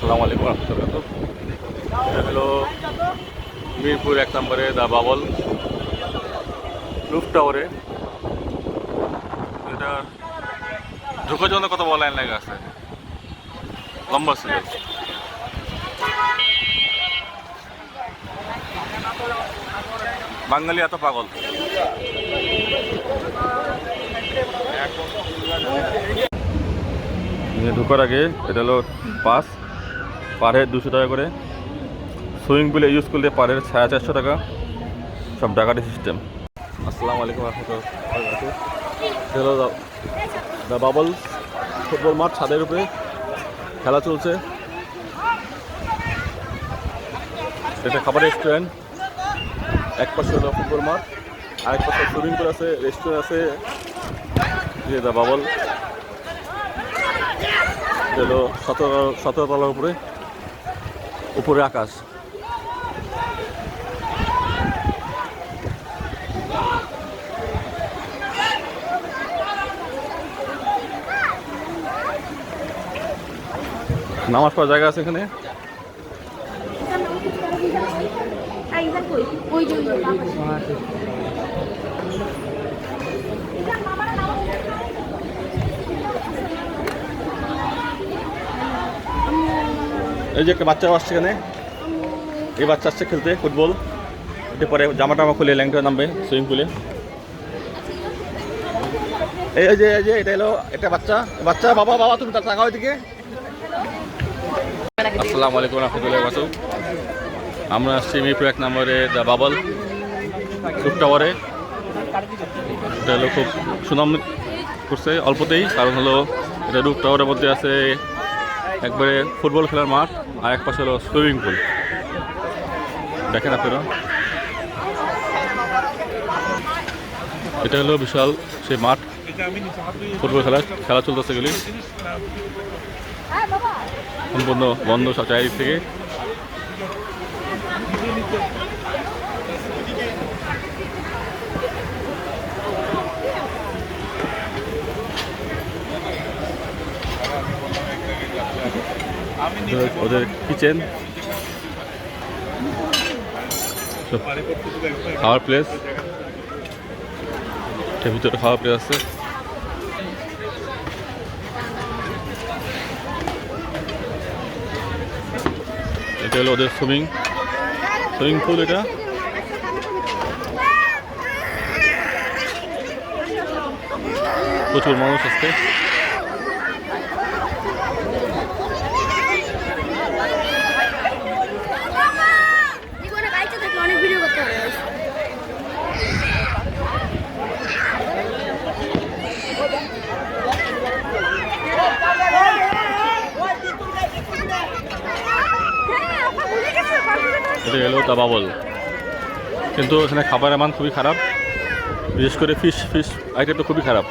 আসসালামু আলাইকুম রহমতুল্লাহ। হলো মিরপুর এক নম্বরে দা বাবল রুফ টাওয়ারে। এটা ঢোকার জন্য কত বড় লাইন লাগে আছে। লম্বা ছিল। বাঙালি এত পাগল। ঢোকার আগে এটা হলো পাস। পার হেড দুশো টাকা করে। সুইমিং পুলে ইউজ করলে পার হেড সাড়ে চারশো টাকা। সব ডাকাটি সিস্টেম। আসসালামু আলাইকুম রহমতুল্লাহ দ্য বাবল ফুটবল মাঠ ছাদের উপরে। খেলা চলছে। এটা খাবার রেস্টুরেন্ট এক পাশে হলো ফুটবল মাঠ, আরেক পাশে সুইমিং পুল আছে রেস্টুরেন্ট আছে। যে দ্য বাবল। হলো সতেরো সতেরো তলার উপরে। উপরে আকাশ নামাজ পড়ার জায়গা আছে এখানে ওই যে ওই যে বাবা। এই যে একটা বাচ্চা আসছে এখানে। এই বাচ্চা আসছে খেলতে, ফুটবল। একটু পরে জামা টামা খুলে ল্যাংটা নামবে সুইমিং পুলে। এই যে এই যে, এটা এলো একটা বাচ্চা। বাচ্চা, বাবা বাবা, তুমি তার টাকা ওইদিকে আসসালামু আলাইকুম রহমতুল্লাহ বাসু আমরা আসছি মিরপুর এক নম্বরে দ্য বাবল রুপ টাওয়ারে। এটা হলো খুব সুনাম করছে অল্পতেই, কারণ হলো এটা রুপ টাওয়ারের মধ্যে আছে একবারে ফুটবল খেলার মাঠ, আর এক পাশে হলো সুইমিং পুল দেখেন আপনারা। এটা হলো বিশাল সেই মাঠ, ফুটবল খেলা খেলা চলতেছে গেলি সম্পূর্ণ বন্ধ চারিদিক থেকে। ওদের- কিচেন খাওয়ার প্লেস এটার ভিতরে খাওয়ার প্লেস আছে। এটা হলো ওদের সুইমিং সুইমিং পুল এটা। প্রচুর মানুষ আসছে এটা এলো দা বাবল কিন্তু এখানে খাবারের মান খুবই খারাপ। বিশেষ করে ফিশ ফিশ আইটেমটা খুবই খারাপ।